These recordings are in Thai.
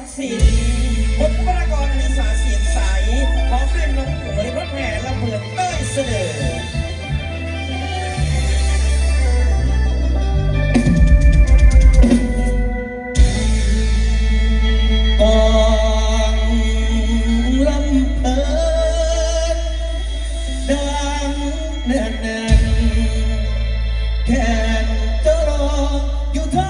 รศรีคนพระกรอนิสาเสียงใสขอเรียนน้องหวยรถแห่ละเพื่อเต้ยเสนอกองลำเพลินดังแน่นแน่นแขนจะรออยู่ทาง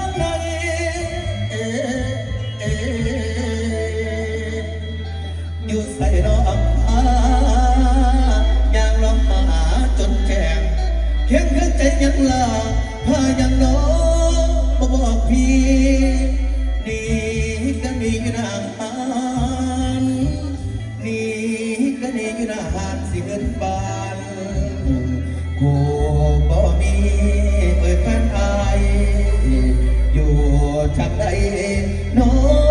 ยังลาพายังน้องบ่บอกพี่นี่ก็นี่อยู่หน้าหาน นี่ก็นี่อยู่หน้าหานสิเงินบานกูบ่มีเอ่ยแฟนอายอยู่ทางใดโน้คน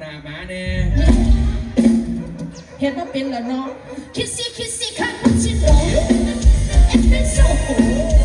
หน้ามาแน่เห็นว่าเป็นแล้วเนาะคิดสิคิดสิข้างชิดโอ้เอ็ดเป็นโซ่